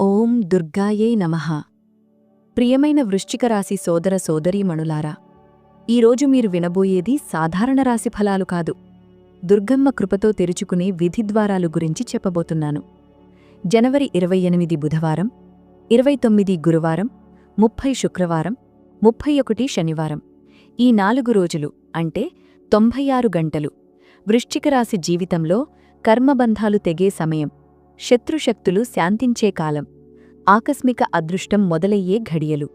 ఓం దుర్గాయే నమ. ప్రియమైన వృశ్చిక రాశి సోదర సోదరీమణులారా ఈరోజు మీరు వినబోయేది సాధారణ రాశి ఫలాలు కాదు. దుర్గమ్మ కృపతో తెరుచుకునే విధిద్వారాలు గురించి చెప్పబోతున్నాను. జనవరి ఇరవై ఎనిమిది బుధవారం ఇరవై తొమ్మిది గురువారం ముప్పై శుక్రవారం ముప్పై ఒకటి శనివారం. ఈ నాలుగు రోజులు అంటే తొంభై ఆరు గంటలు. వృశ్చిక రాశి జీవితంలో కర్మబంధాలు తెగే సమయం. శత్రుశక్తులు శాంతించే కాలం. ఆకస్మిక అదృష్టం మొదలయ్యే ఘడియలు.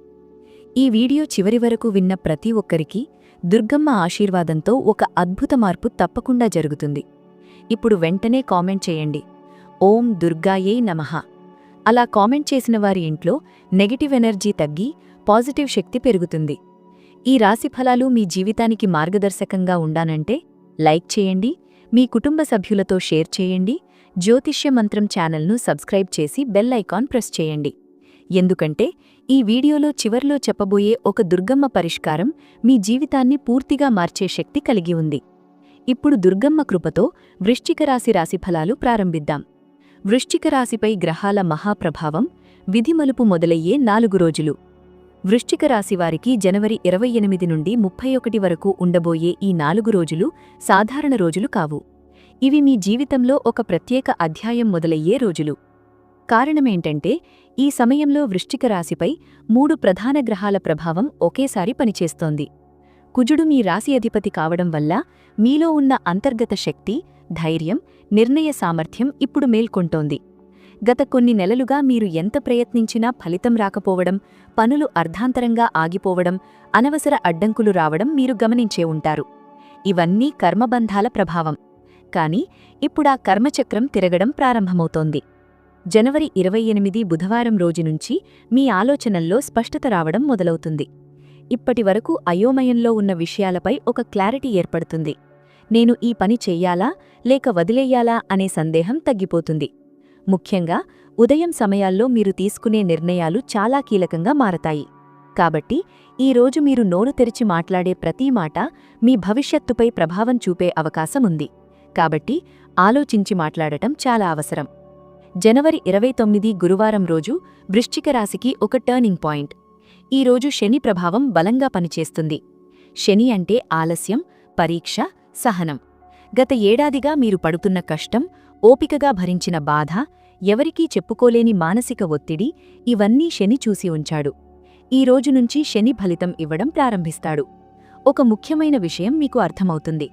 ఈ వీడియో చివరి వరకు విన్న ప్రతి ఒక్కరికి దుర్గమ్మ ఆశీర్వాదంతో ఒక అద్భుత మార్పు తప్పకుండా జరుగుతుంది. ఇప్పుడు వెంటనే కామెంట్ చేయండి. ఓం దుర్గాయే నమః. అలా కామెంట్ చేసిన వారి ఇంట్లో నెగటివ్ ఎనర్జీ తగ్గి పాజిటివ్ శక్తి పెరుగుతుంది. ఈ రాశి ఫలాలు మీ జీవితానికి మార్గదర్శకంగా ఉండానంటే లైక్ చేయండి మీ కుటుంబ సభ్యులతో షేర్ చేయండి జ్యోతిష్య మంత్రం ఛానల్ను సబ్స్క్రైబ్ చేసి బెల్ ఐకాన్ ప్రెస్ చేయండి. ఎందుకంటే ఈ వీడియోలో చివర్లో చెప్పబోయే ఒక దుర్గమ్మ పరిష్కారం మీ జీవితాన్ని పూర్తిగా మార్చే శక్తి కలిగి ఉంది. ఇప్పుడు దుర్గమ్మ కృపతో వృశ్చిక రాశి రాశిఫలాలు ప్రారంభిద్దాం. వృశ్చిక రాశిపై గ్రహాల మహాప్రభావం విధిమలుపు మొదలయ్యే నాలుగు రోజులు. వృశ్చిక రాశివారికి జనవరి ఇరవై ఎనిమిది నుండి ముప్పై ఒకటి వరకు ఉండబోయే ఈ నాలుగు రోజులు సాధారణ రోజులు కావు. ఇవి మీ జీవితంలో ఒక ప్రత్యేక అధ్యాయం మొదలయ్యే రోజులు. కారణమేంటంటే ఈ సమయంలో వృశ్చిక రాశిపై మూడు ప్రధాన గ్రహాల ప్రభావం ఒకేసారి పనిచేస్తోంది. కుజుడు మీ రాశి అధిపతి కావడం వల్ల మీలో ఉన్న అంతర్గత శక్తి ధైర్యం నిర్ణయ సామర్థ్యం ఇప్పుడు మేల్కొంటోంది. గత కొన్ని నెలలుగా మీరు ఎంత ప్రయత్నించినా ఫలితం రాకపోవడం పనులు అర్ధాంతరంగా ఆగిపోవడం అనవసర అడ్డంకులు రావడం మీరు గమనించే ఉంటారు. ఇవన్నీ కర్మబంధాల ప్రభావం. కానీ ఇప్పుడా కర్మచక్రం తిరగడం ప్రారంభమవుతోంది. జనవరి ఇరవై ఎనిమిది బుధవారం రోజు నుంచి మీ ఆలోచనల్లో స్పష్టత రావడం మొదలవుతుంది. ఇప్పటివరకు అయోమయంలో ఉన్న విషయాలపై ఒక క్లారిటీ ఏర్పడుతుంది. నేను ఈ పని చెయ్యాలా లేక వదిలేయాలా అనే సందేహం తగ్గిపోతుంది. ముఖ్యంగా ఉదయం సమయాల్లో మీరు తీసుకునే నిర్ణయాలు చాలా కీలకంగా మారతాయి. కాబట్టి ఈ రోజు మీరు నోరు తెరిచి మాట్లాడే ప్రతి మాట మీ భవిష్యత్తుపై ప్రభావం చూపే అవకాశముంది కాబట్టి ఆలోచించి మాట్లాడటం చాలా అవసరం. జనవరి ఇరవై తొమ్మిది గురువారం రోజు వృశ్చిక రాశికి ఒక టర్నింగ్ పాయింట్ ఈ రోజు శని ప్రభావం బలంగా పనిచేస్తుంది. శని అంటే ఆలస్యం పరీక్ష సహనం. గత ఏడాదిగా మీరు పడుతున్న కష్టం ఓపికగా భరించిన బాధ ఎవరికీ చెప్పుకోలేని మానసిక ఒత్తిడి ఇవన్నీ శని చూసి ఉంచాడు. ఈ రోజు నుంచి శని ఫలితం ఇవ్వడం ప్రారంభిస్తాడు. ఒక ముఖ్యమైన విషయం మీకు అర్థమవుతుంది.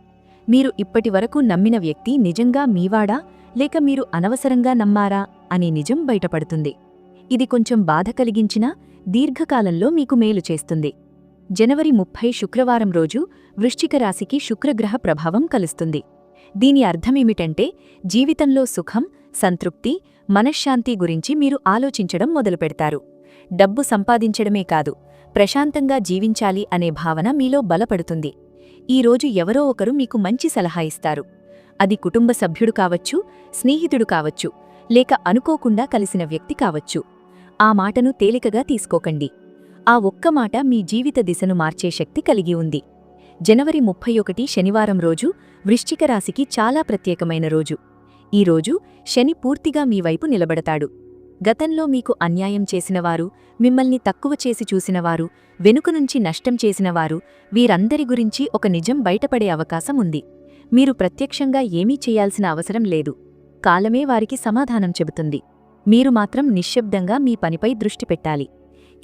మీరు ఇప్పటివరకు నమ్మిన వ్యక్తి నిజంగా మీవాడా? లేక మీరు అనవసరంగా నమ్మారా? అనే నిజం బయటపడుతుంది. ఇది కొంచెం బాధ కలిగించినా దీర్ఘకాలంలో మీకు మేలు చేస్తుంది. జనవరి ముప్పై శుక్రవారం రోజు వృశ్చిక రాశికి శుక్రగ్రహ ప్రభావం కలుస్తుంది. దీని అర్థమేమిటంటే జీవితంలో సుఖం సంతృప్తి మనశ్శాంతి గురించి మీరు ఆలోచించడం మొదలుపెడతారు. డబ్బు సంపాదించడమే కాదు ప్రశాంతంగా జీవించాలి అనే భావన మీలో బలపడుతుంది. ఈ రోజు ఎవరో ఒకరు మీకు మంచి సలహా ఇస్తారు. అది కుటుంబ సభ్యుడు కావచ్చు స్నేహితుడు కావచ్చు లేక అనుకోకుండా కలిసిన వ్యక్తి కావచ్చు. ఆ మాటను తేలికగా తీసుకోకండి. ఆ ఒక్క మాట మీ జీవిత దిశను మార్చే శక్తి కలిగి ఉంది. జనవరి ముప్పై ఒకటి శనివారం రోజు వృశ్చిక రాశికి చాలా ప్రత్యేకమైన రోజు. ఈ రోజు శని పూర్తిగా మీ వైపు నిలబడతాడు. గతంలో మీకు అన్యాయం చేసినవారు మిమ్మల్ని తక్కువ చేసి చూసినవారు వెనుక నుంచి నష్టం చేసినవారు వీరందరి గురించి ఒక నిజం బయటపడే అవకాశం ఉంది. మీరు ప్రత్యక్షంగా ఏమీ చేయాల్సిన అవసరం లేదు. కాలమే వారికి సమాధానం చెబుతుంది. మీరు మాత్రం నిశ్శబ్దంగా మీ పనిపై దృష్టి పెట్టాలి.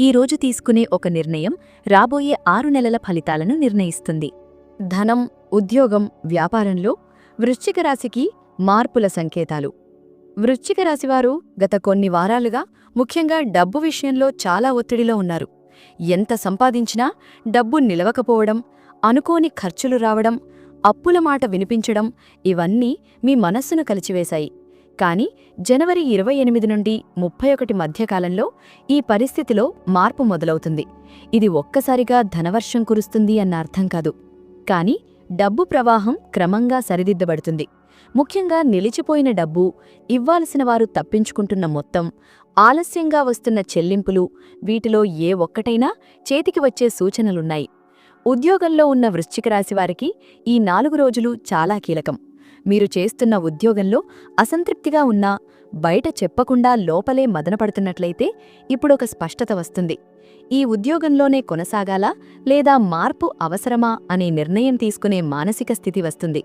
ఈ రోజు తీసుకునే ఒక నిర్ణయం రాబోయే ఆరు నెలల ఫలితాలను నిర్ణయిస్తుంది. ధనం ఉద్యోగం వ్యాపారంలో వృశ్చిక రాశికి మార్పుల సంకేతాలు. వృశ్చిక రాశివారు గత కొన్ని వారాలుగా ముఖ్యంగా డబ్బు విషయంలో చాలా ఒత్తిడిలో ఉన్నారు. ఎంత సంపాదించినా డబ్బు నిలవకపోవడం అనుకోని ఖర్చులు రావడం అప్పుల మాట వినిపించడం ఇవన్నీ మీ మనస్సును కలిచివేశాయి. కాని జనవరి ఇరవై ఎనిమిది నుండి ముప్పై ఒకటి మధ్యకాలంలో ఈ పరిస్థితిలో మార్పు మొదలవుతుంది. ఇది ఒక్కసారిగా ధనవర్షం కురుస్తుంది అన్న అర్థం కాదు. కాని డబ్బు ప్రవాహం క్రమంగా సరిదిద్దబడుతుంది. ముఖ్యంగా నిలిచిపోయిన డబ్బు ఇవ్వాల్సిన వారు తప్పించుకుంటున్న మొత్తం ఆలస్యంగా వస్తున్న చెల్లింపులు వీటిలో ఏ ఒక్కటైనా చేతికి వచ్చే సూచనలున్నాయి. ఉద్యోగంలో ఉన్న వృశ్చిక రాశివారికి ఈ నాలుగు రోజులు చాలా కీలకం. మీరు చేస్తున్న ఉద్యోగంలో అసంతృప్తిగా ఉన్నా బయట చెప్పకుండా లోపలే మదనపడుతున్నట్లయితే ఇప్పుడొక స్పష్టత వస్తుంది. ఈ ఉద్యోగంలోనే కొనసాగాలా లేదా మార్పు అవసరమా అనే నిర్ణయం తీసుకునే మానసిక స్థితి వస్తుంది.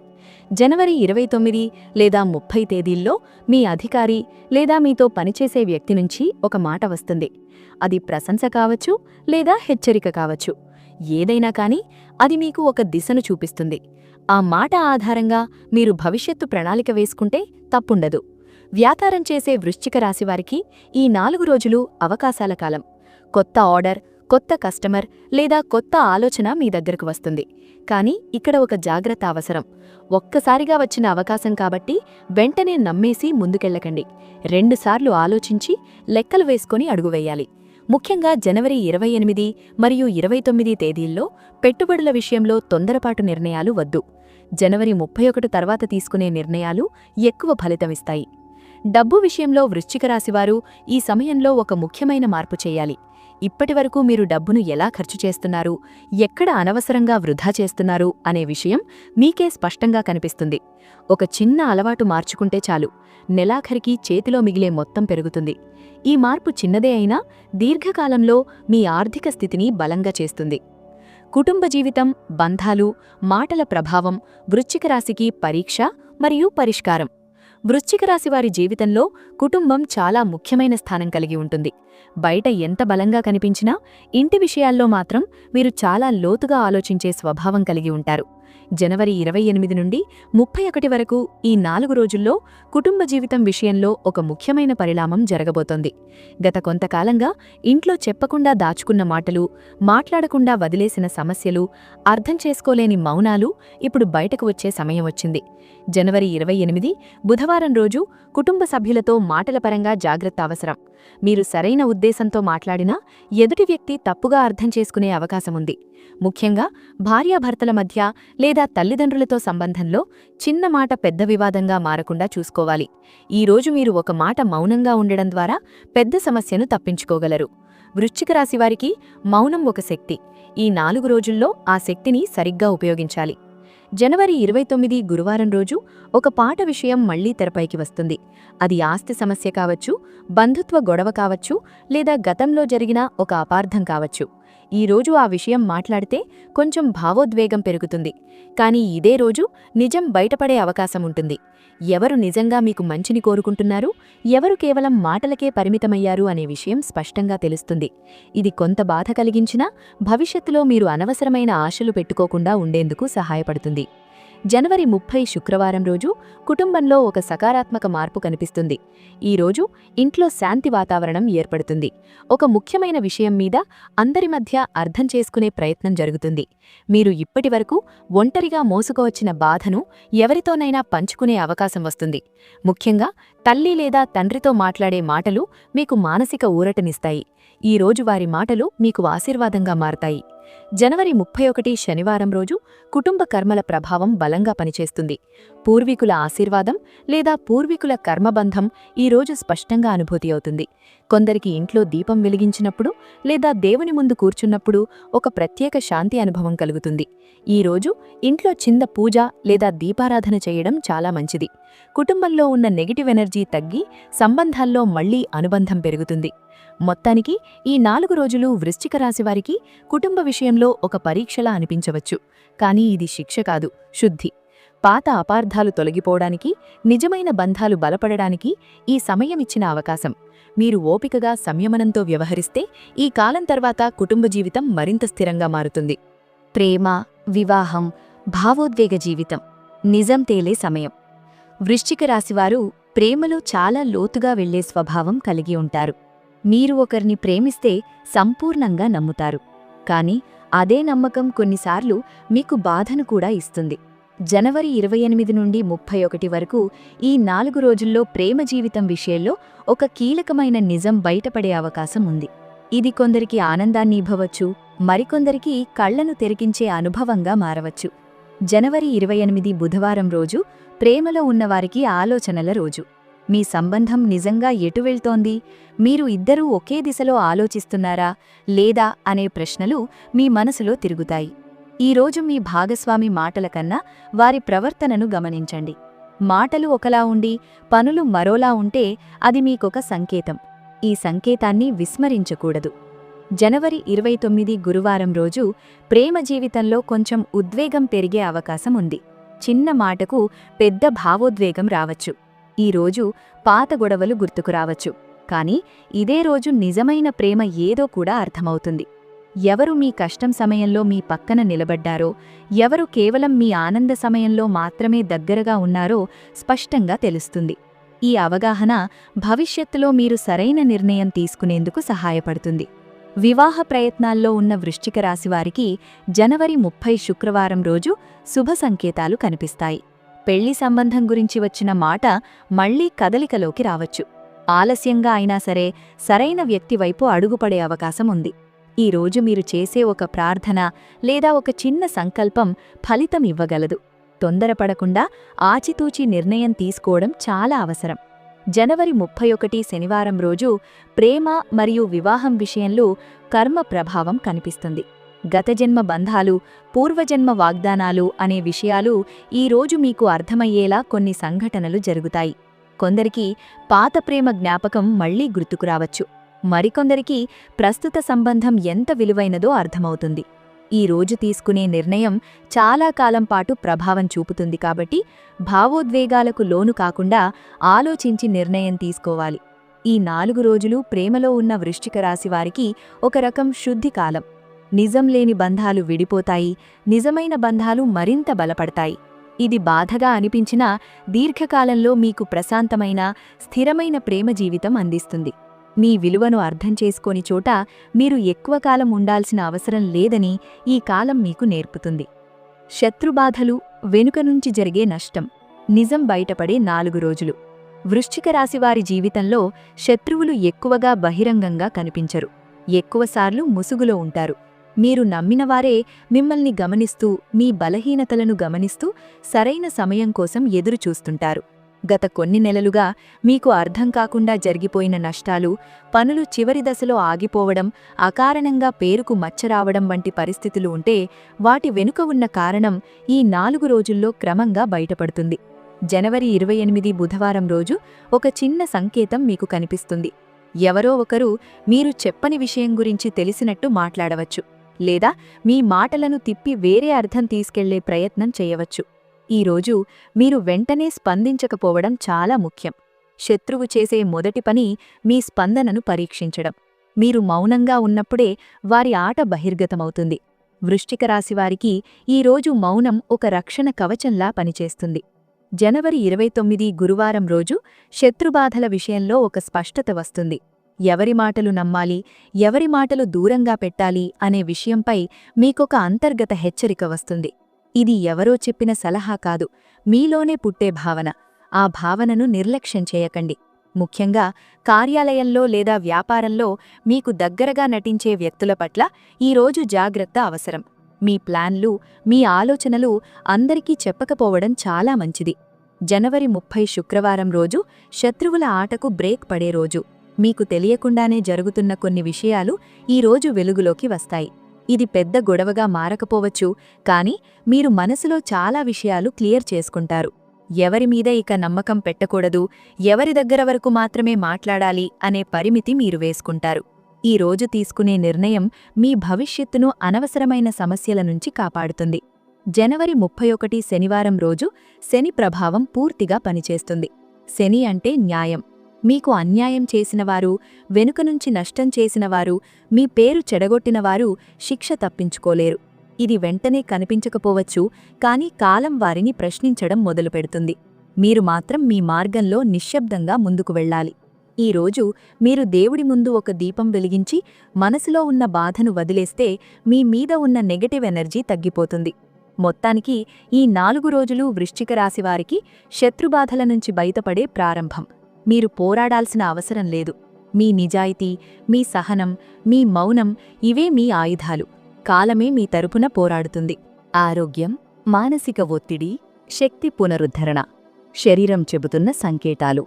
జనవరి ఇరవై తొమ్మిది లేదా ముప్పై తేదీల్లో మీ అధికారి లేదా మీతో పనిచేసే వ్యక్తి నుంచి ఒక మాట వస్తుంది. అది ప్రశంస కావచ్చు లేదా హెచ్చరిక కావచ్చు. ఏదైనా కానీ అది మీకు ఒక దిశను చూపిస్తుంది. ఆ మాట ఆధారంగా మీరు భవిష్యత్తు ప్రణాళిక వేసుకుంటే తప్పుండదు. వ్యాపారం చేసే వృశ్చిక రాశివారికి ఈ నాలుగు రోజులు అవకాశాల కాలం. కొత్త ఆర్డర్ కొత్త కస్టమర్ లేదా కొత్త ఆలోచన మీ దగ్గరకు వస్తుంది. కానీ ఇక్కడ ఒక జాగ్రత్త అవసరం. ఒక్కసారిగా వచ్చిన అవకాశం కాబట్టి వెంటనే నమ్మేసి ముందుకెళ్ళకండి. రెండుసార్లు ఆలోచించి లెక్కలు వేసుకొని అడుగువేయాలి ముఖ్యంగా జనవరి ఇరవై ఎనిమిది మరియు ఇరవై తొమ్మిది తేదీల్లో పెట్టుబడుల విషయంలో తొందరపాటు నిర్ణయాలు వద్దు. జనవరి ముప్పై ఒకటి తర్వాత తీసుకునే నిర్ణయాలు ఎక్కువ ఫలితమిస్తాయి డబ్బు విషయంలో వృశ్చిక రాశివారు ఈ సమయంలో ఒక ముఖ్యమైన మార్పు చేయాలి. ఇప్పటివరకు మీరు డబ్బును ఎలా ఖర్చు చేస్తున్నారు ఎక్కడ అనవసరంగా వృధా చేస్తున్నారు అనే విషయం మీకే స్పష్టంగా కనిపిస్తుంది. ఒక చిన్న అలవాటు మార్చుకుంటే చాలు. నెలాఖరికి చేతిలో మిగిలే మొత్తం పెరుగుతుంది. ఈ మార్పు చిన్నదే అయినా దీర్ఘకాలంలో మీ ఆర్థిక స్థితిని బలంగా చేస్తుంది. కుటుంబ జీవితం బంధాలు మాటల ప్రభావం వృశ్చిక రాశికి పరీక్ష మరియు పరిష్కారం. వృశ్చిక రాశి వారి జీవితంలో కుటుంబం చాలా ముఖ్యమైన స్థానం కలిగి ఉంటుంది. బయట ఎంత బలంగా కనిపించినా ఇంటి విషయాల్లో మాత్రం మీరు చాలా లోతుగా ఆలోచించే స్వభావం కలిగి ఉంటారు. జనవరి ఇరవై ఎనిమిది నుండి ముప్పై ఒకటి వరకు ఈ నాలుగు రోజుల్లో కుటుంబ జీవితం విషయంలో ఒక ముఖ్యమైన పరిణామం జరగబోతోంది. గత కొంతకాలంగా ఇంట్లో చెప్పకుండా దాచుకున్న మాటలు మాట్లాడకుండా వదిలేసిన సమస్యలు అర్థం చేసుకోలేని మౌనాలు ఇప్పుడు బయటకు వచ్చే సమయం వచ్చింది. జనవరి ఇరవై ఎనిమిది బుధవారం రోజు కుటుంబ సభ్యులతో మాటల పరంగా జాగ్రత్త అవసరం. మీరు సరైన ఉద్దేశంతో మాట్లాడినా ఎదుటి వ్యక్తి తప్పుగా అర్థం చేసుకునే అవకాశముంది. ముఖ్యంగా భార్యాభర్తల మధ్య లేదా తల్లిదండ్రులతో సంబంధంలో చిన్న మాట పెద్ద వివాదంగా మారకుండా చూసుకోవాలి. ఈరోజు మీరు ఒక మాట మౌనంగా ఉండడం ద్వారా పెద్ద సమస్యను తప్పించుకోగలరు. వృశ్చిక రాశివారికి మౌనం ఒక శక్తి. ఈ నాలుగు రోజుల్లో ఆ శక్తిని సరిగ్గా ఉపయోగించాలి. జనవరి ఇరవై తొమ్మిది గురువారం రోజు ఒక పాట విషయం మళ్ళీ తెరపైకి వస్తుంది. అది ఆస్తి సమస్య కావచ్చు బంధుత్వ గొడవ కావచ్చు లేదా గతంలో జరిగిన ఒక అపార్థం కావచ్చు. ఈ రోజు ఆ విషయం మాట్లాడితే కొంచెం భావోద్వేగం పెరుగుతుంది. కానీ ఇదే రోజు నిజం బయటపడే అవకాశం ఉంటుంది. ఎవరు నిజంగా మీకు మంచిని కోరుకుంటున్నారు? ఎవరు కేవలం మాటలకే పరిమితమయ్యారు అనే విషయం స్పష్టంగా తెలుస్తుంది. ఇది కొంత బాధ కలిగించినా భవిష్యత్తులో మీరు అనవసరమైన ఆశలు పెట్టుకోకుండా ఉండేందుకు సహాయపడుతుంది. జనవరి ముప్పై శుక్రవారం రోజు కుటుంబంలో ఒక సకారాత్మక మార్పు కనిపిస్తుంది. ఈ రోజు ఇంట్లో శాంతి వాతావరణం ఏర్పడుతుంది. ఒక ముఖ్యమైన విషయం మీద అందరి మధ్య అర్థం చేసుకునే ప్రయత్నం జరుగుతుంది. మీరు ఇప్పటివరకు ఒంటరిగా మోసుకువచ్చిన బాధను ఎవరితోనైనా పంచుకునే అవకాశం వస్తుంది. ముఖ్యంగా తల్లి లేదా తండ్రితో మాట్లాడే మాటలు మీకు మానసిక ఊరటనిస్తాయి. ఈ రోజు వారి మాటలు మీకు ఆశీర్వాదంగా మారతాయి. జనవరి ముప్పై ఒకటి శనివారం రోజు కుటుంబ కర్మల ప్రభావం బలంగా పనిచేస్తుంది. పూర్వీకుల ఆశీర్వాదం లేదా పూర్వీకుల కర్మబంధం ఈరోజు స్పష్టంగా అనుభూతి అవుతుంది. కొందరికి ఇంట్లో దీపం వెలిగించినప్పుడు లేదా దేవుని ముందు కూర్చున్నప్పుడు ఒక ప్రత్యేక శాంతి అనుభవం కలుగుతుంది. ఈరోజు ఇంట్లో చిన్న పూజ లేదా దీపారాధన చేయడం చాలా మంచిది. కుటుంబంలో ఉన్న నెగిటివ్ ఎనర్జీ తగ్గి సంబంధాల్లో మళ్ళీ అనుబంధం పెరుగుతుంది. మొత్తానికి ఈ నాలుగు రోజులు వృశ్చిక రాశివారికి కుటుంబ విషయంలో ఒక పరీక్షలా అనిపించవచ్చు. కానీ ఇది శిక్ష కాదు శుద్ధి. పాత అపార్థాలు తొలగిపోవడానికి నిజమైన బంధాలు బలపడడానికి ఈ సమయమిచ్చిన అవకాశం. మీరు ఓపికగా సంయమనంతో వ్యవహరిస్తే ఈ కాలం తర్వాత కుటుంబ జీవితం మరింత స్థిరంగా మారుతుంది. ప్రేమ వివాహం భావోద్వేగ జీవితం నిజం తేలే సమయం. వృశ్చిక రాశివారు ప్రేమలో చాలా లోతుగా వెళ్ళే స్వభావం కలిగి ఉంటారు. మీరు ఒకరిని ప్రేమిస్తే సంపూర్ణంగా నమ్ముతారు. కానీ అదే నమ్మకం కొన్నిసార్లు మీకు బాధను కూడా ఇస్తుంది. జనవరి ఇరవై ఎనిమిది నుండి ముప్పై ఒకటి వరకు ఈ నాలుగు రోజుల్లో ప్రేమ జీవితం విషయంలో ఒక కీలకమైన నిజం బయటపడే అవకాశం ఉంది. ఇది కొందరికి ఆనందాన్ని ఇవ్వవచ్చు మరికొందరికి కళ్ళను తెరికించే అనుభవంగా మారవచ్చు. జనవరి ఇరవై ఎనిమిది బుధవారం రోజు ప్రేమలో ఉన్నవారికి ఆలోచనల రోజు. మీ సంబంధం నిజంగా ఎటు వెళ్తోంది? మీరు ఇద్దరూ ఒకే దిశలో ఆలోచిస్తున్నారా? లేదా? అనే ప్రశ్నలు మీ మనసులో తిరుగుతాయి. ఈరోజు మీ భాగస్వామి మాటల కన్నా వారి ప్రవర్తనను గమనించండి. మాటలు ఒకలా ఉండి పనులు మరోలా ఉంటే అది మీకొక సంకేతం. ఈ సంకేతాన్ని విస్మరించకూడదు. జనవరి ఇరవై తొమ్మిది గురువారం రోజు ప్రేమ జీవితంలో కొంచెం ఉద్వేగం పెరిగే అవకాశం ఉంది. చిన్న మాటకు పెద్ద భావోద్వేగం రావచ్చు. ఈ రోజు పాత గొడవలు గుర్తుకు రావచ్చు. ఇదే రోజు నిజమైన ప్రేమ ఏదో కూడా అర్థమవుతుంది. ఎవరు మీ కష్టం సమయంలో మీ పక్కన నిలబడ్డారో ఎవరు కేవలం మీ ఆనంద సమయంలో మాత్రమే దగ్గరగా ఉన్నారో స్పష్టంగా తెలుస్తుంది. ఈ అవగాహన భవిష్యత్తులో మీరు సరైన నిర్ణయం తీసుకునేందుకు సహాయపడుతుంది. వివాహ ప్రయత్నాల్లో ఉన్న వృశ్చిక రాశివారికి జనవరి ముప్పై శుక్రవారం రోజు శుభ సంకేతాలు కనిపిస్తాయి. పెళ్ళి సంబంధం గురించి వచ్చిన మాట మళ్ళీ కదలికలోకి రావచ్చు. ఆలస్యంగా అయినా సరే సరైన వ్యక్తి వైపు అడుగుపడే అవకాశం ఉంది. ఈ రోజు మీరు చేసే ఒక ప్రార్థన లేదా ఒక చిన్న సంకల్పం ఫలితం ఇవ్వగలదు. తొందరపడకుండా ఆచితూచి నిర్ణయం తీసుకోవడం చాలా అవసరం. జనవరి ముప్పై ఒకటి శనివారం రోజు ప్రేమ మరియు వివాహం విషయంలో కర్మ ప్రభావం కనిపిస్తుంది. గతజన్మ బంధాలు పూర్వజన్మ వాగ్దానాలు అనే విషయాలు ఈ రోజు మీకు అర్థమయ్యేలా కొన్ని సంఘటనలు జరుగుతాయి. కొందరికి పాత ప్రేమ జ్ఞాపకం మళ్ళీ గుర్తుకురావచ్చు మరికొందరికి ప్రస్తుత సంబంధం ఎంత విలువైనదో అర్థమవుతుంది. ఈ రోజు తీసుకునే నిర్ణయం చాలా కాలం పాటు ప్రభావం చూపుతుంది కాబట్టి భావోద్వేగాలకు లోను కాకుండా ఆలోచించి నిర్ణయం తీసుకోవాలి. ఈ నాలుగు రోజులు ప్రేమలో ఉన్న వృశ్చిక రాశివారికి ఒక రకం శుద్ధి కాలం. నిజం లేని బంధాలు విడిపోతాయి నిజమైన బంధాలు మరింత బలపడతాయి. ఇది బాధగా అనిపించినా దీర్ఘకాలంలో మీకు ప్రశాంతమైన స్థిరమైన ప్రేమ జీవితం అందిస్తుంది. మీ విలువను అర్థం చేసుకోని చోట మీరు ఎక్కువ కాలం ఉండాల్సిన అవసరం లేదని ఈ కాలం మీకు నేర్పుతుంది. శత్రుబాధలు వెనుక నుంచి జరిగే నష్టం నిజం బయటపడే నాలుగు రోజులు. వృశ్చిక రాశివారి జీవితంలో శత్రువులు ఎక్కువగా బహిరంగంగా కనిపించరు. ఎక్కువసార్లు ముసుగులో ఉంటారు. మీరు నమ్మినవారే మిమ్మల్ని గమనిస్తూ మీ బలహీనతలను గమనిస్తూ సరైన సమయం కోసం ఎదురుచూస్తుంటారు గత కొన్ని నెలలుగా మీకు అర్థం కాకుండా జరిగిపోయిన నష్టాలు పనులు చివరి దశలో ఆగిపోవడం అకారణంగా పేరుకు మచ్చరావడం వంటి పరిస్థితులు ఉంటే వాటి వెనుక ఉన్న కారణం ఈ నాలుగు రోజుల్లో క్రమంగా బయటపడుతుంది. జనవరి ఇరవై ఎనిమిది బుధవారం రోజు ఒక చిన్న సంకేతం మీకు కనిపిస్తుంది. ఎవరో ఒకరు మీరు చెప్పని విషయం గురించి తెలిసినట్టు మాట్లాడవచ్చు. లేదా మీ మాటలను తిప్పి వేరే అర్థం తీసుకెళ్ళే ప్రయత్నం చేయవచ్చు. ఈరోజు మీరు వెంటనే స్పందించకపోవడం చాలా ముఖ్యం. శత్రువు చేసే మొదటి పని మీ స్పందనను పరీక్షించడం. మీరు మౌనంగా ఉన్నప్పుడే వారి ఆట బహిర్గతమవుతుంది. వృష్టిక రాశివారికి ఈరోజు మౌనం ఒక రక్షణ కవచంలా పనిచేస్తుంది. జనవరి ఇరవై తొమ్మిది గురువారం రోజు శత్రుబాధల విషయంలో ఒక స్పష్టత వస్తుంది. ఎవరి మాటలు నమ్మాలి ఎవరి మాటలు దూరంగా పెట్టాలి అనే విషయంపై మీకొక అంతర్గత హెచ్చరిక వస్తుంది. ఇది ఎవరో చెప్పిన సలహా కాదు మీలోనే పుట్టే భావన. ఆ భావనను నిర్లక్ష్యం చేయకండి. ముఖ్యంగా కార్యాలయంలో లేదా వ్యాపారంలో మీకు దగ్గరగా నటించే వ్యక్తుల పట్ల ఈరోజు జాగ్రత్త అవసరం. మీ ప్లాన్లు మీ ఆలోచనలు అందరికీ చెప్పకపోవడం చాలా మంచిది. జనవరి ముప్పై శుక్రవారం రోజు శత్రువుల ఆటకు బ్రేక్ పడే రోజు. మీకు తెలియకుండానే జరుగుతున్న కొన్ని విషయాలు ఈరోజు వెలుగులోకి వస్తాయి. ఇది పెద్ద గొడవగా మారకపోవచ్చు కాని మీరు మనసులో చాలా విషయాలు క్లియర్ చేసుకుంటారు. ఎవరి మీద ఇక నమ్మకం పెట్టకూడదు ఎవరి దగ్గర వరకు మాత్రమే మాట్లాడాలి అనే పరిమితి మీరు వేసుకుంటారు. ఈ రోజు తీసుకునే నిర్ణయం మీ భవిష్యత్తును అనవసరమైన సమస్యల నుంచి కాపాడుతుంది. జనవరి ముప్పై ఒకటి శనివారం రోజు శని ప్రభావం పూర్తిగా పనిచేస్తుంది. శని అంటే న్యాయం. మీకు అన్యాయం చేసినవారు వెనుక నుంచి నష్టం చేసినవారు మీ పేరు చెడగొట్టినవారు శిక్ష తప్పించుకోలేరు. ఇది వెంటనే కనిపించకపోవచ్చు కానీ కాలం వారిని ప్రశ్నించడం మొదలుపెడుతుంది. మీరు మాత్రం మీ మార్గంలో నిశ్శబ్దంగా ముందుకు వెళ్ళాలి. ఈరోజు మీరు దేవుడి ముందు ఒక దీపం వెలిగించి మనసులో ఉన్న బాధను వదిలేస్తే మీ మీద ఉన్న నెగటివ్ ఎనర్జీ తగ్గిపోతుంది. మొత్తానికి ఈ నాలుగు రోజులు వృశ్చిక రాశివారికి శత్రుబాధల నుంచి బయటపడే ప్రారంభం. మీరు పోరాడాల్సిన అవసరం లేదు. మీ నిజాయితీ మీ సహనం మీ మౌనం ఇవే మీ ఆయుధాలు. కాలమే మీ తరపున పోరాడుతుంది. ఆరోగ్యం మానసిక ఒత్తిడి శక్తి పునరుద్ధరణ. శరీరం చెబుతున్న సంకేతాలు.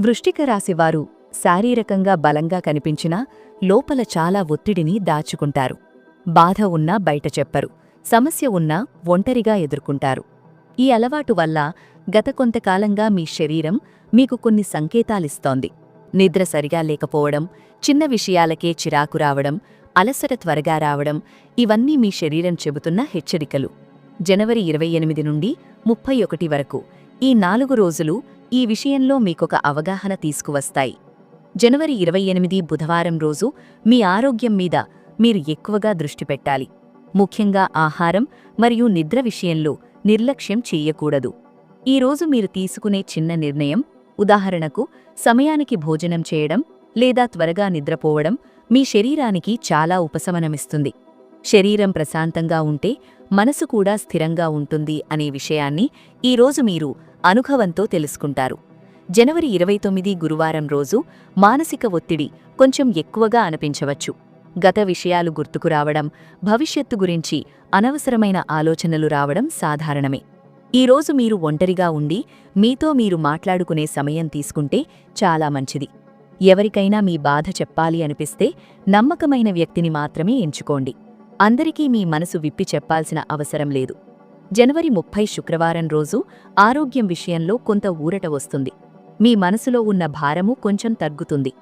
వృష్టిక రాశివారు శారీరకంగా బలంగా కనిపించినా లోపల చాలా ఒత్తిడిని దాచుకుంటారు. బాధ ఉన్నా బయట చెప్పరు. సమస్య ఉన్నా ఒంటరిగా ఎదుర్కొంటారు. ఈ అలవాటు వల్ల గత కొంతకాలంగా మీ శరీరం మీకు కొన్ని సంకేతాలిస్తోంది. నిద్ర సరిగా లేకపోవడం చిన్న విషయాలకే చిరాకు రావడం అలసట త్వరగా రావడం ఇవన్నీ మీ శరీరం చెబుతున్న హెచ్చరికలు. జనవరి ఇరవై ఎనిమిది నుండి ముప్పై ఒకటి వరకు ఈ నాలుగు రోజులు ఈ విషయంలో మీకొక అవగాహన తీసుకువస్తాయి. జనవరి ఇరవై ఎనిమిది బుధవారం రోజు మీ ఆరోగ్యం మీద మీరు ఎక్కువగా దృష్టి పెట్టాలి. ముఖ్యంగా ఆహారం మరియు నిద్ర విషయంలో నిర్లక్ష్యం చెయ్యకూడదు ఈరోజు మీరు తీసుకునే చిన్న నిర్ణయం ఉదాహరణకు సమయానికి భోజనం చేయడం లేదా త్వరగా నిద్రపోవడం మీ శరీరానికి చాలా ఉపశమనమిస్తుంది. శరీరం ప్రశాంతంగా ఉంటే మనసు కూడా స్థిరంగా ఉంటుంది అనే విషయాన్ని ఈరోజు మీరు అనుభవంతో తెలుసుకుంటారు. జనవరి ఇరవై తొమ్మిది గురువారం రోజు మానసిక ఒత్తిడి కొంచెం ఎక్కువగా అనిపించవచ్చు. గత విషయాలు గుర్తుకు రావడం భవిష్యత్తు గురించి అనవసరమైన ఆలోచనలు రావడం సాధారణమే. ఈరోజు మీరు ఒంటరిగా ఉండి మీతో మీరు మాట్లాడుకునే సమయం తీసుకుంటే చాలా మంచిది. ఎవరికైనా మీ బాధ చెప్పాలి అనిపిస్తే నమ్మకమైన వ్యక్తిని మాత్రమే ఎంచుకోండి. అందరికీ మీ మనసు విప్పి చెప్పాల్సిన అవసరం లేదు. జనవరి ముప్పై శుక్రవారం రోజు ఆరోగ్యం విషయంలో కొంత ఊరట వస్తుంది. మీ మనసులో ఉన్న భారము కొంచెం తగ్గుతుంది.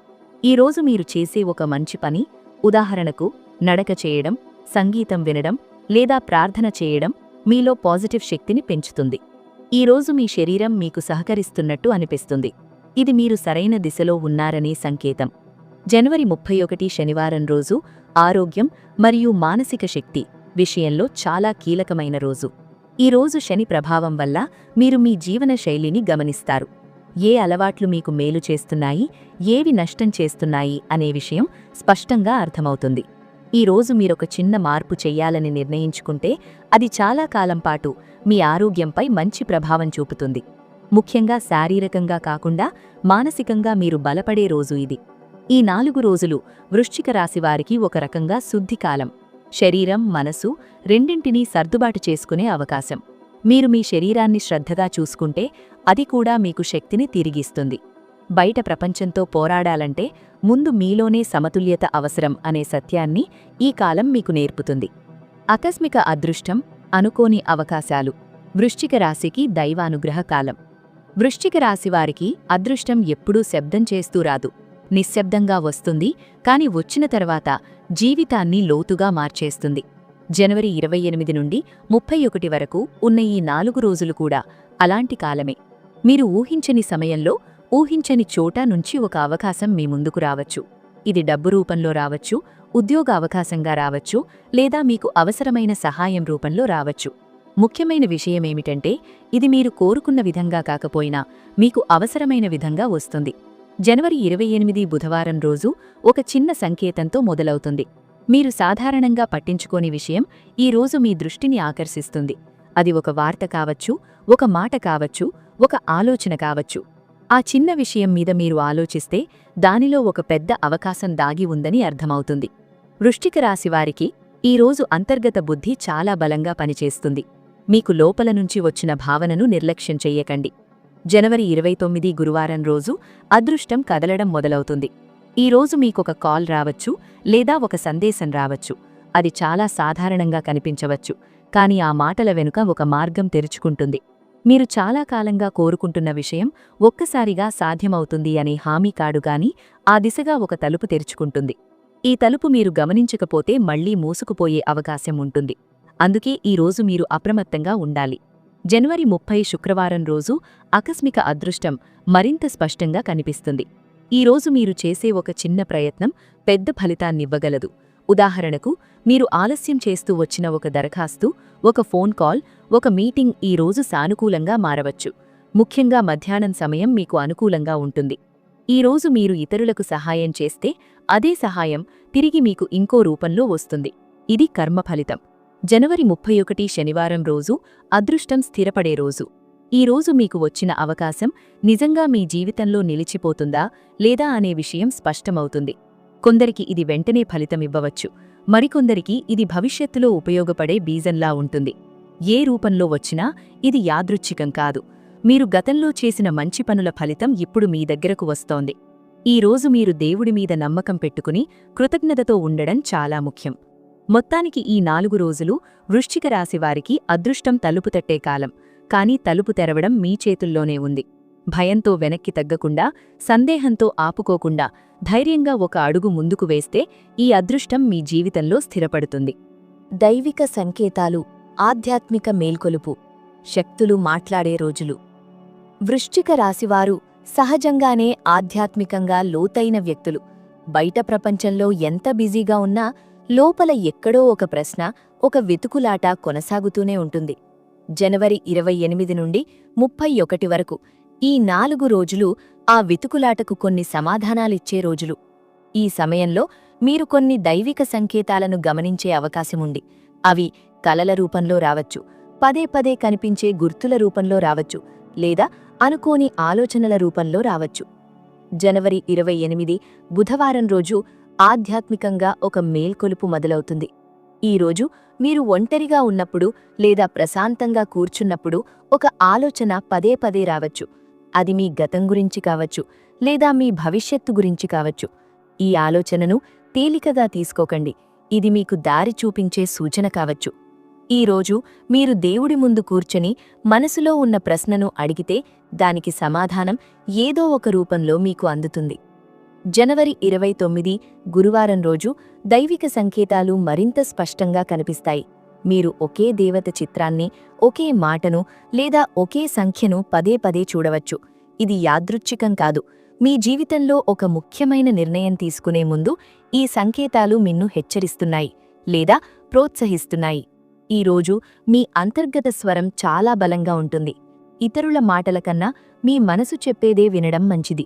ఈరోజు మీరు చేసే ఒక మంచి పని ఉదాహరణకు నడక చేయడం సంగీతం వినడం లేదా ప్రార్థన చేయడం మీలో పాజిటివ్ శక్తిని పెంచుతుంది. ఈరోజు మీ శరీరం మీకు సహకరిస్తున్నట్టు అనిపిస్తుంది. ఇది మీరు సరైన దిశలో ఉన్నారనే సంకేతం. జనవరి ముప్పై ఒకటి శనివారం రోజు ఆరోగ్యం మరియు మానసిక శక్తి విషయంలో చాలా కీలకమైన రోజు. ఈ రోజు శని ప్రభావం వల్ల మీరు మీ జీవన శైలిని గమనిస్తారు. ఏ అలవాట్లు మీకు మేలు చేస్తున్నాయి ఏవి నష్టం చేస్తున్నాయి అనే విషయం స్పష్టంగా అర్థమవుతుంది. ఈ రోజు మీరొక చిన్న మార్పు చెయ్యాలని నిర్ణయించుకుంటే అది చాలా కాలం పాటు మీ ఆరోగ్యంపై మంచి ప్రభావం చూపుతుంది. ముఖ్యంగా శారీరకంగా కాకుండా మానసికంగా మీరు బలపడే రోజు ఇది. ఈ నాలుగు రోజులు వృశ్చిక రాశివారికి ఒక రకంగా శుద్ధికాలం శరీరం మనసు రెండింటినీ సర్దుబాటు చేసుకునే అవకాశం. మీరు మీ శరీరాన్ని శ్రద్ధగా చూసుకుంటే అది కూడా మీకు శక్తిని తిరిగిస్తుంది. బయట ప్రపంచంతో పోరాడాలంటే ముందు మీలోనే సమతుల్యత అవసరం అనే సత్యాన్ని ఈ కాలం మీకు నేర్పుతుంది. ఆకస్మిక అదృష్టం అనుకోని అవకాశాలు వృశ్చిక రాశికి దైవానుగ్రహ కాలం. వృశ్చిక రాశివారికి అదృష్టం ఎప్పుడూ శబ్దం చేస్తూ రాదు. నిశ్శబ్దంగా వస్తుంది కాని వచ్చిన తర్వాత జీవితాన్ని లోతుగా మార్చేస్తుంది. జనవరి ఇరవై ఎనిమిది నుండి ముప్పై ఒకటి వరకు ఉన్న ఈ నాలుగు రోజులు కూడా అలాంటి కాలమే. మీరు ఊహించని సమయంలో ఊహించని చోట నుంచి ఒక అవకాశం మీ ముందుకు రావచ్చు. ఇది డబ్బు రూపంలో రావచ్చు ఉద్యోగ అవకాశంగా రావచ్చు లేదా మీకు అవసరమైన సహాయం రూపంలో రావచ్చు. ముఖ్యమైన విషయమేమిటంటే ఇది మీరు కోరుకున్న విధంగా కాకపోయినా మీకు అవసరమైన విధంగా వస్తుంది. జనవరి ఇరవై ఎనిమిది బుధవారం రోజు ఒక చిన్న సంకేతంతో మొదలవుతుంది. మీరు సాధారణంగా పట్టించుకోని విషయం ఈ రోజు మీ దృష్టిని ఆకర్షిస్తుంది. అది ఒక వార్త కావచ్చు ఒక మాట కావచ్చు ఒక ఆలోచన కావచ్చు. ఆ చిన్న విషయం మీద మీరు ఆలోచిస్తే దానిలో ఒక పెద్ద అవకాశం దాగి ఉందని అర్థమవుతుంది. వృష్టిక రాశివారికి ఈరోజు అంతర్గత బుద్ధి చాలా బలంగా పనిచేస్తుంది. మీకు లోపల నుంచి వచ్చిన భావనను నిర్లక్ష్యం చెయ్యకండి. జనవరి ఇరవై తొమ్మిది గురువారం రోజు అదృష్టం కదలడం మొదలవుతుంది. ఈ రోజు మీకొక కాల్ రావచ్చు లేదా ఒక సందేశం రావచ్చు. అది చాలా సాధారణంగా కనిపించవచ్చు. కాని ఆ మాటల వెనుక ఒక మార్గం తెరుచుకుంటుంది. మీరు చాలా కాలంగా కోరుకుంటున్న విషయం ఒక్కసారిగా సాధ్యమవుతుంది అనే హామీ కాడుగాని ఆ దిశగా ఒక తలుపు తెరుచుకుంటుంది. ఈ తలుపు మీరు గమనించకపోతే మళ్ళీ మూసుకుపోయే అవకాశం ఉంటుంది. అందుకే ఈ రోజు మీరు అప్రమత్తంగా ఉండాలి. జనవరి ముప్పై శుక్రవారం రోజు ఆకస్మిక అదృష్టం మరింత స్పష్టంగా కనిపిస్తుంది. ఈ రోజు మీరు చేసే ఒక చిన్న ప్రయత్నం పెద్ద ఫలితాన్నివ్వగలదు. ఉదాహరణకు మీరు ఆలస్యం చేస్తూ వచ్చిన ఒక దరఖాస్తు ఒక ఫోన్ కాల్ ఒక మీటింగ్ ఈ రోజు సానుకూలంగా మారవచ్చు. ముఖ్యంగా మధ్యాహ్నం సమయం మీకు అనుకూలంగా ఉంటుంది. ఈ రోజు మీరు ఇతరులకు సహాయం చేస్తే అదే సహాయం తిరిగి మీకు ఇంకో రూపంలో వస్తుంది. ఇది కర్మ ఫలితం. జనవరి ముప్పై ఒకటి శనివారం రోజు అదృష్టం స్థిరపడే రోజు. ఈ రోజు మీకు వచ్చిన అవకాశం నిజంగా మీ జీవితంలో నిలిచిపోతుందా లేదా అనే విషయం స్పష్టమవుతుంది. కొందరికి ఇది వెంటనే ఫలితమివ్వవచ్చు. మరికొందరికి ఇది భవిష్యత్తులో ఉపయోగపడే బీజంలా ఉంటుంది. ఏ రూపంలో వచ్చినా ఇది యాదృచ్ఛికం కాదు. మీరు గతంలో చేసిన మంచి పనుల ఫలితం ఇప్పుడు మీ దగ్గరకు వస్తోంది. ఈ రోజు మీరు దేవుడి మీద నమ్మకం పెట్టుకుని కృతజ్ఞతతో ఉండడం చాలా ముఖ్యం. మొత్తానికి ఈ నాలుగు రోజులు వృశ్చిక రాశివారికి అదృష్టం తలుపు తట్టే కాలం. కానీ తలుపు తెరవడం మీ చేతుల్లోనే ఉంది. భయంతో వెనక్కి తగ్గకుండా సందేహంతో ఆపుకోకుండా ధైర్యంగా ఒక అడుగు ముందుకు వేస్తే ఈ అదృష్టం మీ జీవితంలో స్థిరపడుతుంది. దైవిక సంకేతాలు ఆధ్యాత్మిక మేల్కొలుపు శక్తులు మాట్లాడే రోజులు. వృశ్చిక రాశివారు సహజంగానే ఆధ్యాత్మికంగా లోతైన వ్యక్తులు. బయట ప్రపంచంలో ఎంత బిజీగా ఉన్నా లోపల ఎక్కడో ఒక ప్రశ్న ఒక వెతుకులాట కొనసాగుతూనే ఉంటుంది. జనవరి ఇరవై ఎనిమిది నుండి ముప్పై ఒకటి వరకు ఈ నాలుగు రోజులు ఆ వెతుకులాటకు కొన్ని సమాధానాలిచ్చే రోజులు. ఈ సమయంలో మీరు కొన్ని దైవిక సంకేతాలను గమనించే అవకాశముంది. అవి కలల రూపంలో రావచ్చు పదే పదే కనిపించే గుర్తుల రూపంలో రావచ్చు లేదా అనుకోని ఆలోచనల రూపంలో రావచ్చు. జనవరి ఇరవై ఎనిమిది బుధవారం రోజు ఆధ్యాత్మికంగా ఒక మేల్కొలుపు మొదలవుతుంది. ఈ రోజు మీరు ఒంటరిగా ఉన్నప్పుడు లేదా ప్రశాంతంగా కూర్చున్నప్పుడు ఒక ఆలోచన పదే పదే రావచ్చు. అది మీ గతం గురించి కావచ్చు లేదా మీ భవిష్యత్తు గురించి కావచ్చు. ఈ ఆలోచనను తేలికగా తీసుకోకండి. ఇది మీకు దారి చూపించే సూచన కావచ్చు. ఈ రోజు మీరు దేవుడి ముందు కూర్చొని మనసులో ఉన్న ప్రశ్నను అడిగితే దానికి సమాధానం ఏదో ఒక రూపంలో మీకు అందుతుంది. జనవరి ఇరవై తొమ్మిది గురువారం రోజు దైవిక సంకేతాలు మరింత స్పష్టంగా కనిపిస్తాయి. మీరు ఒకే దేవత చిత్రాన్ని ఒకే మాటను లేదా ఒకే సంఖ్యను పదే పదే చూడవచ్చు. ఇది యాదృచ్ఛికం కాదు. మీ జీవితంలో ఒక ముఖ్యమైన నిర్ణయం తీసుకునే ముందు ఈ సంకేతాలు మిన్ను హెచ్చరిస్తున్నాయి లేదా ప్రోత్సహిస్తున్నాయి. ఈరోజు మీ అంతర్గత స్వరం చాలా బలంగా ఉంటుంది. ఇతరుల మాటల కన్నా మీ మనసు చెప్పేదే వినడం మంచిది.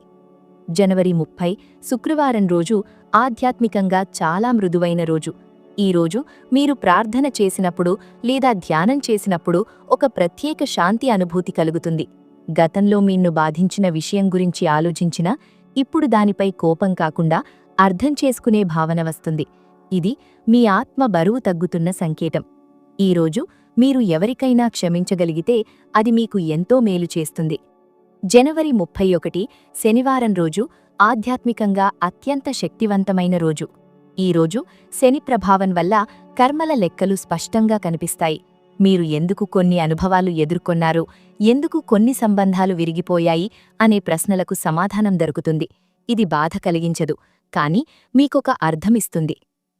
జనవరి ముప్పై శుక్రవారం రోజు ఆధ్యాత్మికంగా చాలా మృదువైన రోజు. ఈ రోజు మీరు ప్రార్థన చేసినప్పుడు లేదా ధ్యానం చేసినప్పుడు ఒక ప్రత్యేక శాంతి అనుభూతి కలుగుతుంది. గతంలో మీన్ను బాధించిన విషయం గురించి ఆలోచించినా ఇప్పుడు దానిపై కోపం కాకుండా అర్థం చేసుకునే భావన వస్తుంది. ఇది మీ ఆత్మ బరువు తగ్గుతున్న సంకేతం. ఈరోజు మీరు ఎవరికైనా క్షమించగలిగితే అది మీకు ఎంతో మేలు చేస్తుంది. జనవరి ముప్పై ఒకటి శనివారం రోజు ఆధ్యాత్మికంగా అత్యంత శక్తివంతమైన రోజు. ఈరోజు శని ప్రభావం వల్ల కర్మల లెక్కలు స్పష్టంగా కనిపిస్తాయి. మీరు ఎందుకు కొన్ని అనుభవాలు ఎదుర్కొన్నారు? ఎందుకు కొన్ని సంబంధాలు విరిగిపోయాయి? అనే ప్రశ్నలకు సమాధానం దొరుకుతుంది. ఇది బాధ కలిగించదు. కాని మీకొక అర్థమిస్తుంది.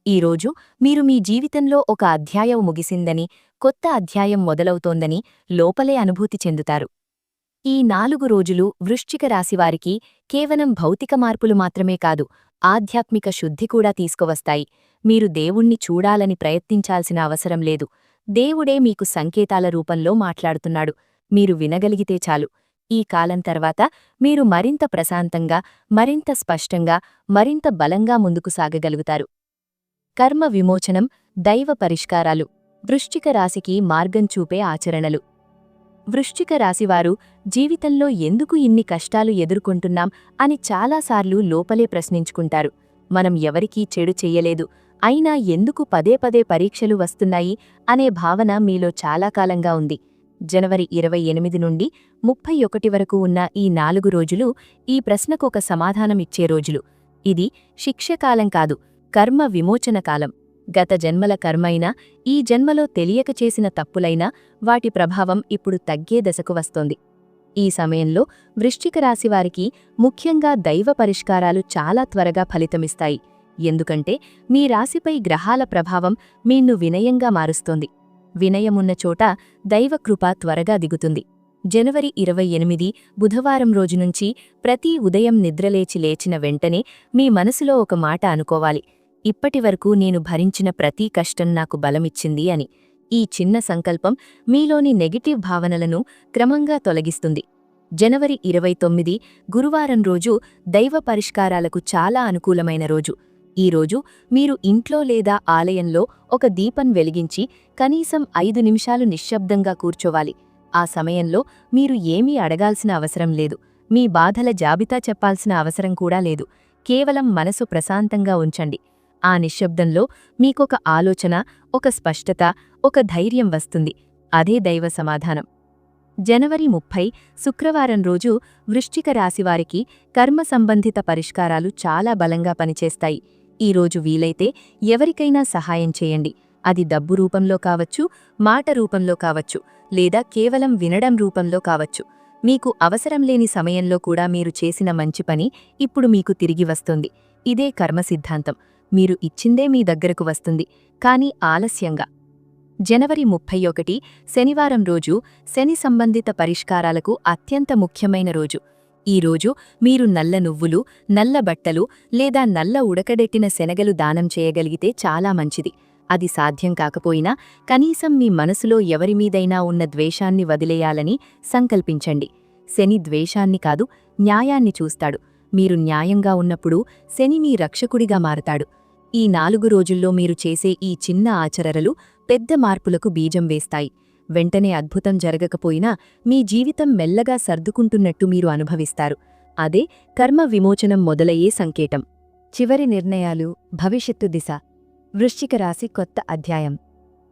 ఈరోజు మీరు మీ జీవితంలో ఒక అధ్యాయం ముగిసిందని కొత్త అధ్యాయం మొదలవుతోందని లోపలే అనుభూతి చెందుతారు. ఈ నాలుగు రోజులు వృశ్చిక రాశివారికి కేవలం భౌతిక మార్పులు మాత్రమే కాదు ఆధ్యాత్మిక శుద్ధి కూడా తీసుకువస్తాయి. మీరు దేవుణ్ణి చూడాలని ప్రయత్నించాల్సిన అవసరం లేదు. దేవుడే మీకు సంకేతాల రూపంలో మాట్లాడుతున్నాడు. మీరు వినగలిగితే చాలు. ఈ కాలం తర్వాత మీరు మరింత ప్రశాంతంగా మరింత స్పష్టంగా మరింత బలంగా ముందుకు సాగగలుగుతారు. కర్మ విమోచనం దైవ పరిష్కారాలు. వృశ్చిక రాశికి మార్గం చూపే ఆచరణలు. వృశ్చిక రాశివారు జీవితంలో ఎందుకు ఇన్ని కష్టాలు ఎదుర్కొంటున్నాం అని చాలాసార్లు లోపలే ప్రశ్నించుకుంటారు. మనం ఎవరికీ చెడు చెయ్యలేదు. అయినా ఎందుకు పదే పదే పరీక్షలు వస్తున్నాయి అనే భావన మీలో చాలా కాలంగా ఉంది. జనవరి ఇరవై ఎనిమిది నుండి ముప్పై ఒకటి వరకు ఉన్న ఈ నాలుగు రోజులు ఈ ప్రశ్నకు ఒక సమాధానమిచ్చే రోజులు. ఇది శిక్షకాలం కాదు కర్మ విమోచన కాలం. గత జన్మల కర్మైనా ఈ జన్మలో తెలియక చేసిన తప్పులైనా వాటి ప్రభావం ఇప్పుడు తగ్గే దశకు వస్తోంది. ఈ సమయంలో వృశ్చిక రాశివారికి ముఖ్యంగా దైవ పరిష్కారాలు చాలా త్వరగా ఫలితమిస్తాయి. ఎందుకంటే మీ రాశిపై గ్రహాల ప్రభావం మీన్ను వినయంగా మారుస్తోంది. వినయమున్న చోట దైవకృప త్వరగా దిగుతుంది. జనవరి ఇరవై ఎనిమిది బుధవారం రోజు నుంచి ప్రతి ఉదయం నిద్రలేచి లేచిన వెంటనే మీ మనసులో ఒక మాట అనుకోవాలి. ఇప్పటివరకు నేను భరించిన ప్రతి కష్టం నాకు బలమిచ్చింది అని ఈ చిన్న సంకల్పం మీలోని నెగిటివ్ భావనలను క్రమంగా తొలగిస్తుంది. జనవరి ఇరవై తొమ్మిది గురువారం రోజు దైవ పరిష్కారాలకు చాలా అనుకూలమైన రోజు. ఈ రోజు మీరు ఇంట్లో లేదా ఆలయంలో ఒక దీపం వెలిగించి కనీసం ఐదు నిమిషాలు నిశ్శబ్దంగా కూర్చోవాలి. ఆ సమయంలో మీరు ఏమీ అడగాల్సిన అవసరం లేదు. మీ బాధల జాబితా చెప్పాల్సిన అవసరం కూడా లేదు. కేవలం మనసు ప్రశాంతంగా ఉంచండి. ఆ నిశ్శబ్దంలో మీకొక ఆలోచన ఒక స్పష్టత ఒక ధైర్యం వస్తుంది. అదే దైవ సమాధానం. జనవరి ముప్పై శుక్రవారం రోజు వృశ్చిక రాశివారికి కర్మ సంబంధిత పరిష్కారాలు చాలా బలంగా పనిచేస్తాయి. ఈరోజు వీలైతే ఎవరికైనా సహాయం చేయండి. అది డబ్బు రూపంలో కావచ్చు మాట రూపంలో కావచ్చు లేదా కేవలం వినడం రూపంలో కావచ్చు. మీకు అవసరం లేని సమయంలో కూడా మీరు చేసిన మంచి పని ఇప్పుడు మీకు తిరిగి వస్తుంది. ఇదే కర్మ సిద్ధాంతం. మీరు ఇచ్చిందే మీ దగ్గరకు వస్తుంది. కానీ ఆలస్యంగా. జనవరి ముప్పై ఒకటి శనివారం రోజు శని సంబంధిత పరిష్కారాలకు అత్యంత ముఖ్యమైన రోజు. ఈ రోజు మీరు నల్ల నువ్వులు నల్ల బట్టలు లేదా నల్ల ఉడకడెట్టిన శనగలు దానం చేయగలిగితే చాలా మంచిది. అది సాధ్యం కాకపోయినా కనీసం మీ మనసులో ఎవరిమీదైనా ఉన్న ద్వేషాన్ని వదిలేయాలని సంకల్పించండి. శని ద్వేషాన్ని కాదు న్యాయాన్ని చూస్తాడు. మీరు న్యాయంగా ఉన్నప్పుడు శని మీ రక్షకుడిగా మారతాడు. ఈ నాలుగు రోజుల్లో మీరు చేసే ఈ చిన్న ఆచరణలు పెద్ద మార్పులకు బీజం వేస్తాయి. వెంటనే అద్భుతం జరగకపోయినా మీ జీవితం మెల్లగా సర్దుకుంటున్నట్టు మీరు అనుభవిస్తారు. అదే కర్మ విమోచనం మొదలయ్యే సంకేతం. చివరి నిర్ణయాలు భవిష్యత్తు దిశ. వృశ్చిక రాశి కొత్త అధ్యాయం.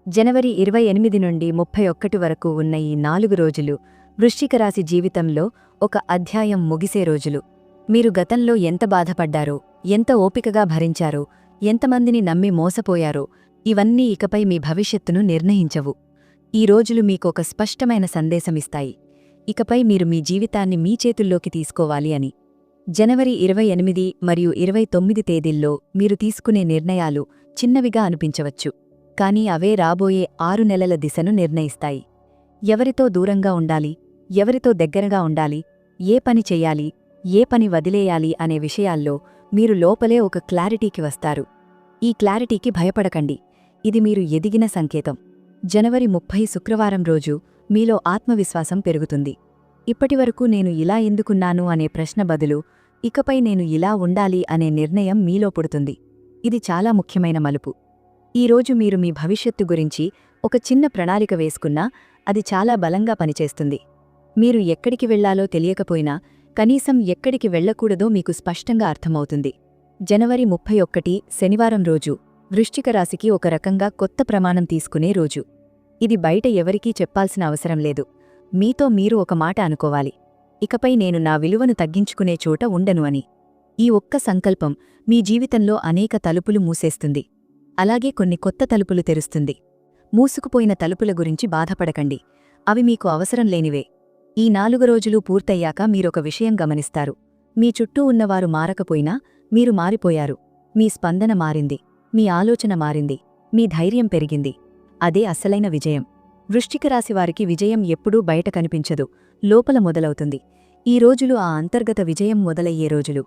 జనవరి ఇరవై ఎనిమిది నుండి ముప్పై ఒక్కటి వరకు ఉన్న ఈ నాలుగు రోజులు వృశ్చిక రాశి జీవితంలో ఒక అధ్యాయం ముగిసే రోజులు. మీరు గతంలో ఎంత బాధపడ్డారో ఎంత ఓపికగా భరించారో ఎంతమందిని నమ్మి మోసపోయారో ఇవన్నీ ఇకపై మీ భవిష్యత్తును నిర్ణయించవు. ఈ రోజులు మీకొక స్పష్టమైన సందేశమిస్తాయి. ఇకపై మీరు మీ జీవితాన్ని మీ చేతుల్లోకి తీసుకోవాలి అని. జనవరి ఇరవై ఎనిమిది మరియు ఇరవై తొమ్మిది తేదీల్లో మీరు తీసుకునే నిర్ణయాలు చిన్నవిగా అనిపించవచ్చు. కానీ అవే రాబోయే ఆరు నెలల దిశను నిర్ణయిస్తాయి. ఎవరితో దూరంగా ఉండాలి? ఎవరితో దగ్గరగా ఉండాలి? ఏ పని చెయ్యాలి ఏ పని వదిలేయాలి? అనే విషయాల్లో మీరు లోపలే ఒక క్లారిటీకి వస్తారు. ఈ క్లారిటీకి భయపడకండి. ఇది మీరు ఎదిగిన సంకేతం. జనవరి ముప్పై శుక్రవారం రోజు మీలో ఆత్మవిశ్వాసం పెరుగుతుంది. ఇప్పటివరకు నేను ఇలా ఎందుకున్నాను అనే ప్రశ్న బదులు ఇకపై నేను ఇలా ఉండాలి అనే నిర్ణయం మీలో పుడుతుంది. ఇది చాలా ముఖ్యమైన మలుపు. ఈరోజు మీరు మీ భవిష్యత్తు గురించి ఒక చిన్న ప్రణాళిక వేసుకున్నా అది చాలా బలంగా పనిచేస్తుంది. మీరు ఎక్కడికి వెళ్ళాలో తెలియకపోయినా కనీసం ఎక్కడికి వెళ్ళకూడదో మీకు స్పష్టంగా అర్థమవుతుంది. జనవరి ముప్పై ఒక్కటి శనివారం రోజు. వృశ్చిక రాశికి ఒక రకంగా కొత్త ప్రమాణం తీసుకునే రోజు. ఇది బయట ఎవరికీ చెప్పాల్సిన అవసరం లేదు. మీతో మీరు ఒక మాట అనుకోవాలి. ఇకపై నేను నా విలువను తగ్గించుకునే చోట ఉండను అని. ఈ ఒక్క సంకల్పం మీ జీవితంలో అనేక తలుపులు మూసేస్తుంది. అలాగే కొన్ని కొత్త తలుపులు తెరుస్తుంది. మూసుకుపోయిన తలుపుల గురించి బాధపడకండి. అవి మీకు అవసరం లేనివే. ఈ నాలుగు రోజులు పూర్తయ్యాక మీరొక విషయం గమనిస్తారు. మీ చుట్టూ ఉన్నవారు మారకపోయినా మీరు మారిపోయారు. మీ స్పందన మారింది. మీ ఆలోచన మారింది. మీ ధైర్యం పెరిగింది. అదే అసలైన విజయం. వృష్టిక రాశివారికి విజయం ఎప్పుడూ బయట కనిపించదు. లోపల మొదలవుతుంది. ఈ రోజులు ఆ అంతర్గత విజయం మొదలయ్యే రోజులు.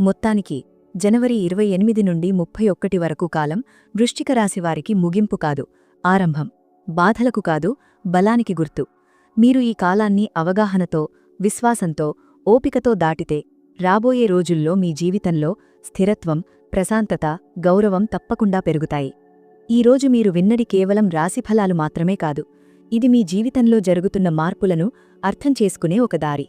మొత్తానికి జనవరి ఇరవై ఎనిమిది నుండి ముప్పై ఒక్కటి వరకు కాలం వృష్టిక రాశివారికి ముగింపు కాదు. ఆరంభం. బాధలకు కాదు. బలానికి గుర్తు. మీరు ఈ కాలాన్ని అవగాహనతో విశ్వాసంతో ఓపికతో దాటితే రాబోయే రోజుల్లో మీ జీవితంలో స్థిరత్వం ప్రశాంతత గౌరవం తప్పకుండా పెరుగుతాయి. ఈరోజు మీరు విన్నది కేవలం రాశిఫలాలు మాత్రమే కాదు ఇది మీ జీవితంలో జరుగుతున్న మార్పులను అర్థం చేసుకునే ఒక దారి.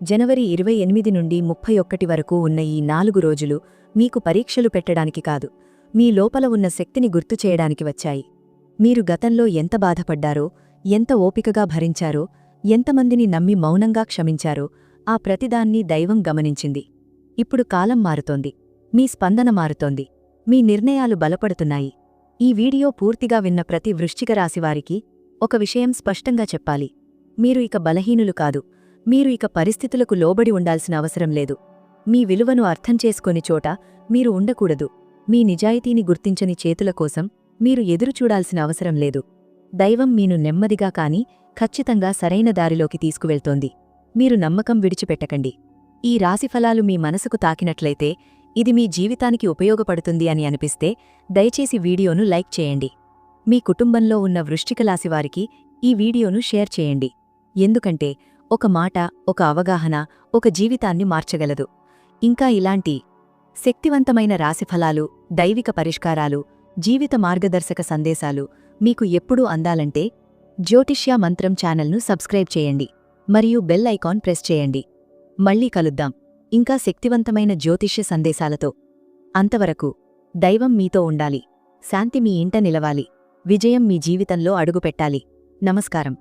జనవరి ఇరవై ఎనిమిది నుండి ముప్పై ఒక్కటి వరకు ఉన్న ఈ నాలుగు రోజులు మీకు పరీక్షలు పెట్టడానికి కాదు మీ లోపల ఉన్న శక్తిని గుర్తు చేయడానికి వచ్చాయి. మీరు గతంలో ఎంత బాధపడ్డారో ఎంత ఓపికగా భరించారో ఎంతమందిని నమ్మి మౌనంగా క్షమించారో ఆ ప్రతిదాన్ని దైవం గమనించింది. ఇప్పుడు కాలం మారుతోంది. మీ స్పందన మారుతోంది. మీ నిర్ణయాలు బలపడుతున్నాయి. ఈ వీడియో పూర్తిగా విన్న ప్రతి వృశ్చిక రాశివారికి ఒక విషయం స్పష్టంగా చెప్పాలి. మీరు ఇక బలహీనులు కాదు. మీరు ఇక పరిస్థితులకు లోబడి ఉండాల్సిన అవసరం లేదు. మీ విలువను అర్థంచేసుకొని చోట మీరు ఉండకూడదు. మీ నిజాయితీని గుర్తించని చేతుల కోసం మీరు ఎదురుచూడాల్సిన అవసరం లేదు. దైవం మీను నెమ్మదిగా కాని ఖచ్చితంగా సరైన దారిలోకి తీసుకువెళ్తోంది. మీరు నమ్మకం విడిచిపెట్టకండి. ఈ రాశిఫలాలు మీ మనసుకు తాకినట్లయితే ఇది మీ జీవితానికి ఉపయోగపడుతుంది అని అనిపిస్తే దయచేసి వీడియోను లైక్ చేయండి. మీ కుటుంబంలో ఉన్న వృష్టికలాసివారికి ఈ వీడియోను షేర్ చేయండి. ఎందుకంటే ఒక మాట ఒక అవగాహన ఒక జీవితాన్ని మార్చగలదు. ఇంకా ఇలాంటి శక్తివంతమైన రాశిఫలాలు దైవిక పరిష్కారాలు జీవిత మార్గదర్శక సందేశాలు మీకు ఎప్పుడూ అందాలంటే జ్యోతిష్య మంత్రం ఛానల్ను సబ్స్క్రైబ్ చేయండి మరియు బెల్ ఐకాన్ ప్రెస్ చేయండి. మళ్ళీ కలుద్దాం. ఇంకా శక్తివంతమైన జ్యోతిష్య సందేశాలతో అంతవరకు దైవం మీతో ఉండాలి. శాంతి మీ ఇంట నిలవాలి. విజయం మీ జీవితంలో అడుగుపెట్టాలి. నమస్కారం.